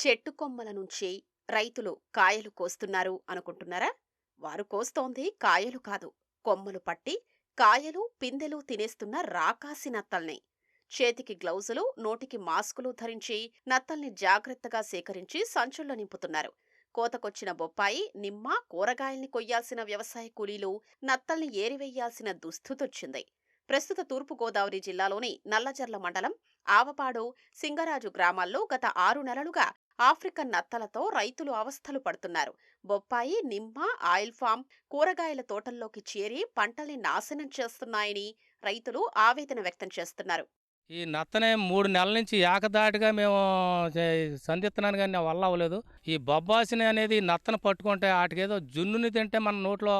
చెట్టు కొమ్మల నుంచి రైతులు కాయలు కోస్తున్నారు అనుకుంటున్నారా? వారు కోస్తోంది కాయలు కాదు కొమ్మలు పట్టి కాయలు పిందెలు తినేస్తున్న రాకాసి నత్తల్ని. చేతికి గ్లౌజులు నోటికి మాస్కులు ధరించి నత్తల్ని జాగ్రత్తగా సేకరించి సంచుల్లో నింపుతున్నారు. కోతకొచ్చిన బొప్పాయి నిమ్మ కూరగాయల్ని కొయ్యాల్సిన వ్యవసాయ కూలీలు నత్తల్ని ఏరివేయాల్సిన దుస్థితొచ్చింది. ప్రస్తుత తూర్పుగోదావరి జిల్లాలోని నల్లజర్ల మండలం ఆవపాడు సింగరాజు గ్రామాల్లో గత ఆరు నెలలుగా ఆఫ్రికన్ నత్తలతో రైతులు అవస్థలు పడుతున్నారు. బొప్పాయి నిమ్మ ఆయిల్ ఫామ్ కూరగాయల తోటల్లోకి చేరి పంటల్ని నాశనం చేస్తున్నాయని రైతులు ఆవేదన వ్యక్తం చేస్తున్నారు. ఈ నత్తనే మూడు నెలల నుంచి ఏకదాటిగా మేము సంధిస్తున్నాను కానీ నా వల్ల అవ్వలేదు. ఈ బొబ్బాసిని అనేది నత్తను పట్టుకుంటే వాటికేదో జున్నుని తింటే మన నోట్లో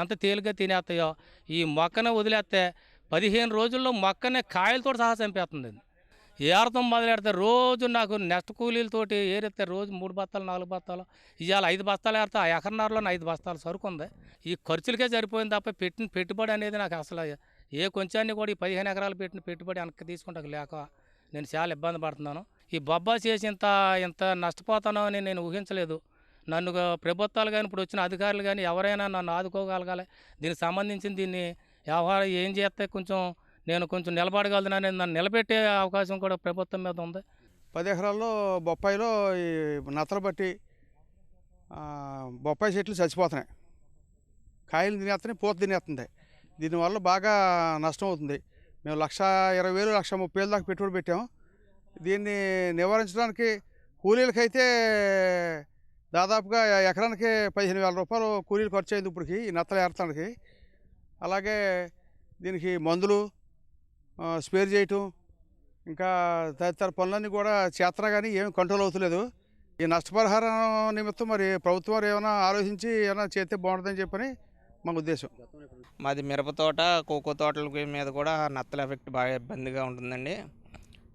ఎంత తేలిగ్గా తినేస్తాయో ఈ మొక్కనే వదిలేస్తే పదిహేను రోజుల్లో మొక్కనే కాయలతో సహా చంపేస్తుంది. ఇది. మొదలెడితే రోజు నాకు నెస్ట్ కూలీలతోటి ఏరెత్తే రోజు మూడు బస్తాలు నాలుగు బస్తాలు. ఇవాళ ఐదు బస్తాలు ఏరితే ఆ ఎకరన్నరలో ఐదు బస్తాలు సరుకు ఉంది ఈ ఖర్చులకే సరిపోయింది తప్ప పెట్టిన పెట్టుబడి అనేది నాకు అసలు ఏ కొంచాన్ని కూడా ఈ పదిహేను ఎకరాలు పెట్టిన పెట్టుబడి వెనక్కి తీసుకుంటాక లేక నేను చాలా ఇబ్బంది పడుతున్నాను. ఈ బొబ్బా చేసి ఇంత ఇంత నష్టపోతానో అని నేను ఊహించలేదు. నన్ను ప్రభుత్వాలు కానీ ఇప్పుడు వచ్చిన అధికారులు కానీ ఎవరైనా నన్ను ఆదుకోగలగాలి. దీనికి సంబంధించిన దీన్ని వ్యవహారం ఏం చేస్తే కొంచెం నేను కొంచెం నిలబడగలుగుతున్నాను నన్ను నిలబెట్టే అవకాశం కూడా ప్రభుత్వం మీద ఉంది. పది ఎకరాల్లో బొప్పాయిలో ఈ నత్తలు బట్టి బొప్పాయి చెట్లు చచ్చిపోతున్నాయి. కాయలు తినేస్తున్నాయి పూత తినేస్తుంది దీనివల్ల బాగా నష్టం అవుతుంది. మేము లక్ష ఇరవై వేలు లక్ష ముప్పై వేలు దాకా పెట్టుబడి పెట్టాము దీన్ని నివారించడానికి కూలీలకైతే దాదాపుగా ఎకరానికి పదిహేను వేల రూపాయలు కూలీలు ఖర్చు అయింది ఇప్పటికి ఈ నత్తలు ఏరటానికి. అలాగే దీనికి మందులు స్పేర్ చేయటం ఇంకా తదితర పనులన్నీ కూడా చేస్తున్నా కానీ ఏమి కంట్రోల్ అవుతలేదు. ఈ నష్టపరిహారం నిమిత్తం మరి ప్రభుత్వం వారు ఏమైనా ఆలోచించి ఏమైనా చేస్తే బాగుంటుందని చెప్పని మా ఉద్దేశం. మాది మిరప తోట కోకో తోటల మీద కూడా నత్తల ఎఫెక్ట్ బాగా ఇబ్బందిగా ఉంటుందండి.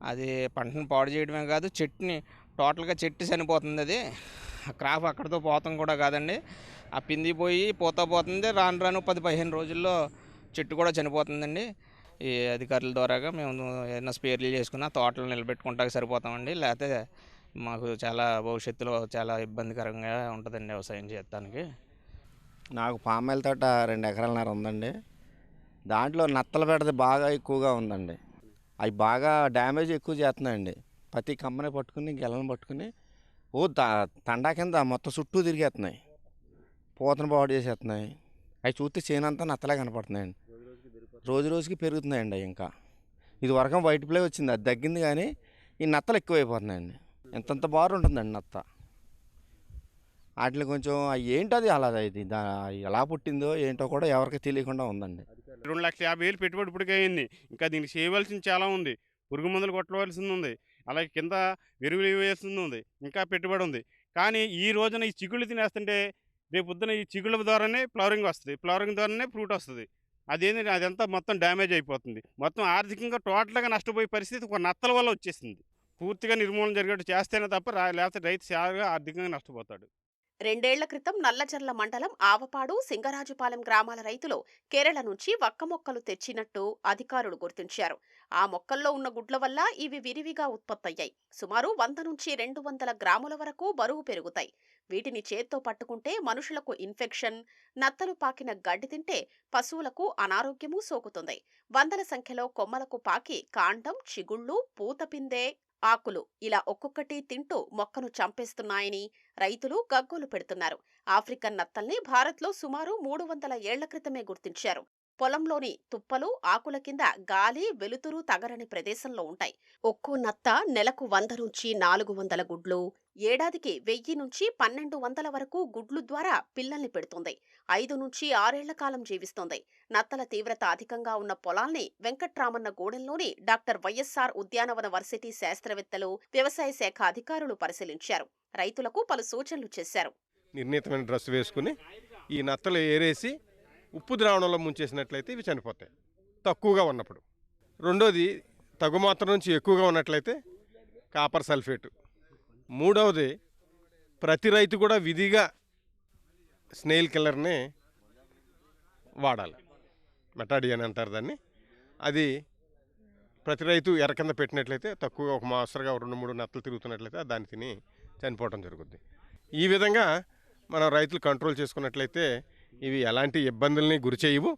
అది పంటను పాడు చేయడమే కాదు చెట్టుని టోటల్గా చెట్టు చనిపోతుంది అది. క్రాప్ అక్కడితో పోతాం కూడా కాదండి. ఆ పింది పోయి పోతా పోతుంది రాను రాను పది పదిహేను రోజుల్లో చెట్టు కూడా చనిపోతుందండి. ఈ అధికారుల ద్వారాగా మేము ఏదైనా స్పేర్లు చేసుకున్న తోటలు నిలబెట్టుకుంటానికి సరిపోతామండి. లేకపోతే మాకు చాలా భవిష్యత్తులో చాలా ఇబ్బందికరంగా ఉంటుందండి వ్యవసాయం చేయడానికి నాకు పామాయిల తోట రెండు ఎకరాలన్నర ఉందండి. దాంట్లో నత్తల బెడద బాగా ఎక్కువగా ఉందండి. అవి బాగా డ్యామేజ్ ఎక్కువ చేస్తున్నాయండి. ప్రతి కమ్మని పట్టుకుని గెలను పట్టుకుని ఓ తండా కింద మొత్తం చుట్టూ తిరిగేస్తున్నాయి. పూతను పాడు చేసేస్తున్నాయి అవి చూస్తే చేనంతా నత్తలే కనపడుతున్నాయండి. రోజు రోజుకి పెరుగుతున్నాయండి ఇంకా. ఇది వరకం వైట్ ప్లే వచ్చింది అది తగ్గింది కానీ ఈ నత్తలు ఎక్కువైపోతున్నాయండి. ఎంతంత బారు ఉంటుందండి నత్త. వాటిని కొంచెం ఏంటది అలా ఇది దా ఎలా పుట్టిందో ఏంటో కూడా ఎవరికి తెలియకుండా ఉందండి. రెండు లక్షల యాభై వేలు పెట్టుబడి ఇప్పటికే అయింది. ఇంకా దీనికి చేయవలసింది చాలా ఉంది. పురుగు మందులు కొట్టవలసింది ఉంది. అలాగే కింద ఎరువులు వేయాల్సింది ఉంది. ఇంకా పెట్టుబడి ఉంది. కానీ ఈ రోజున ఈ చిగుళ్ళు తినేస్తుంటే రేపు పొద్దున ఈ చిగుళ్ళ ద్వారానే ఫ్లవరింగ్ వస్తుంది. ఫ్లవరింగ్ ద్వారానే ఫ్రూట్ వస్తుంది. అదేంటి అదంతా మొత్తం డ్యామేజ్ అయిపోతుంది. మొత్తం ఆర్థికంగా టోటల్గా నష్టపోయే పరిస్థితి ఒక నత్తల వల్ల వచ్చేసింది. పూర్తిగా నిర్మూలన జరిగేట్టు చేస్తేనే తప్ప లేకపోతే రైతు చాలా ఆర్థికంగా నష్టపోతాడు. రెండేళ్ళ క్రితం నల్లచర్ల మండలం ఆవపాడు సింగరాజుపాలెం గ్రామాల రైతులు కేరళ నుంచి వక్క మొక్కలు తెచ్చినట్టు అధికారులు గుర్తించారు. ఆ మొక్కల్లో ఉన్న గుడ్ల వల్ల ఇవి విరివిగా ఉత్పత్తయ్యాయి. సుమారు వంద నుంచి రెండు వందల గ్రాముల వరకు బరువు పెరుగుతాయి. వీటిని చేత్తో పట్టుకుంటే మనుషులకు ఇన్ఫెక్షన్ నత్తలు పాకిన గడ్డి తింటే పశువులకు అనారోగ్యమూ సోకుతుంది. వందల సంఖ్యలో కొమ్మలకు పాకి కాండం చిగుళ్ళు పూతపిందే ఆకులు ఇలా ఒక్కొక్కటి తింటూ మొక్కను చంపేస్తున్నాయని రైతులు గగ్గోలు పెడుతున్నారు. ఆఫ్రికన్ నత్తల్ని భారత్లో సుమారు మూడు వందల ఏళ్ళ క్రితమే గుర్తించారు. పొలంలోని తుప్పలు ఆకుల కింద గాలి వెలుతురు తగరని ప్రదేశంలో ఉంటాయి. ఒక్కో నత్త నెలకు వంద నుంచి నాలుగు వందల గుడ్లు ఏడాదికి వెయ్యి నుంచి పన్నెండు వందల వరకు గుడ్లు ద్వారా పిల్లల్ని పెడుతుంది. ఐదు నుంచి ఆరేళ్ళ కాలం జీవిస్తోంది. నత్తల తీవ్రత అధికంగా ఉన్న పొలాల్ని వెంకట్రామన్న గూడెంలోని డాక్టర్ వైఎస్ఆర్ ఉద్యానవన వర్సిటీ శాస్త్రవేత్తలు వ్యవసాయ శాఖ అధికారులు పరిశీలించారు. రైతులకు పలు సూచనలు చేశారు. నిర్ణీతమైన డ్రెస్ వేసుకుని ఈ నత్తలు ఏరేసి ఉప్పు ద్రావణంలో ముంచేసినట్లయితే ఇవి చనిపోతాయి. తక్కువగా ఉన్నప్పుడు. రెండోది తగు మాత్రం నుంచి ఎక్కువగా ఉన్నట్లయితే కాపర్ సల్ఫేటు. మూడవది ప్రతి రైతు కూడా విధిగా స్నేల్ కిల్లర్ని వాడాలి. మెటాడి అని అంటారు దాన్ని. అది ప్రతి రైతు ఎర్ర కింద పెట్టినట్లయితే తక్కువ ఒక మాసరుగా రెండు మూడు నత్తలు తిరుగుతున్నట్లయితే దాన్ని తిని చనిపోవటం జరుగుద్ది. ఈ విధంగా మనం రైతులు కంట్రోల్ చేసుకున్నట్లయితే ఇవి ఎలాంటి ఇబ్బందుల్ని గురిచేయవు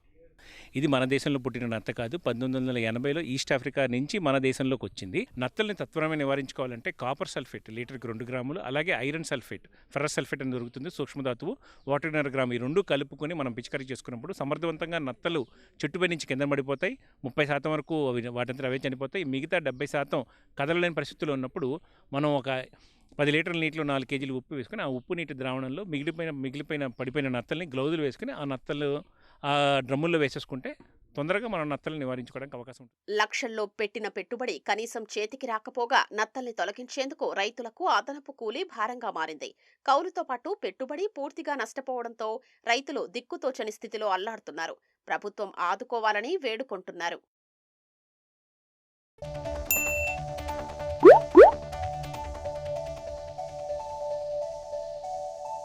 ఇది మన దేశంలో పుట్టిన నత్త కాదు. పంతొమ్మిది వందల ఎనభైలో ఈస్ట్ ఆఫ్రికా నుంచి మన దేశంలోకి వచ్చింది. నత్తల్ని తత్వరమే నివారించుకోవాలంటే కాపర్ సల్ఫేట్ లీటర్కి రెండు గ్రాములు అలాగే ఐరన్ సల్ఫేట్ ఫెర్రస్ సల్ఫేట్ అని దొరుకుతుంది సూక్ష్మధాతువు వాటర్నర్ గ్రామ్ ఈ రెండు కలుపుకొని మనం పిచికారీ చేసుకున్నప్పుడు సమర్థవంతంగా నత్తలు చెట్టుపై నుంచి కింద పడిపోతాయి. ముప్పై శాతం వరకు అవి వాటంతా అవే చనిపోతాయి. మిగతా డెబ్బై శాతం కదలలేని పరిస్థితుల్లో ఉన్నప్పుడు మనం ఒక పది లీటర్ల నీటిలో నాలుగు కేజీలు ఉప్పు వేసుకొని ఆ ఉప్పు నీటి ద్రావణంలో మిగిలిపోయిన మిగిలిపోయిన పడిపోయిన నత్తల్ని గ్లౌజులు వేసుకుని ఆ నత్తలు ఆ డ్రమ్ముల్లో వేసేసుకుంటే తొందరగా మనం నత్తలు నివారించుకోవడానికి అవకాశం ఉంటుంది. లక్షల్లో పెట్టిన పెట్టుబడి కనీసం చేతికి రాకపోగా నత్తల్ని తొలగించేందుకు రైతులకు అదనపు కూలీ భారంగా మారింది. కౌలుతో పాటు పెట్టుబడి పూర్తిగా నష్టపోవడంతో రైతులు దిక్కుతోచని స్థితిలో అల్లాడుతున్నారు. ప్రభుత్వం ఆదుకోవాలని వేడుకుంటున్నారు.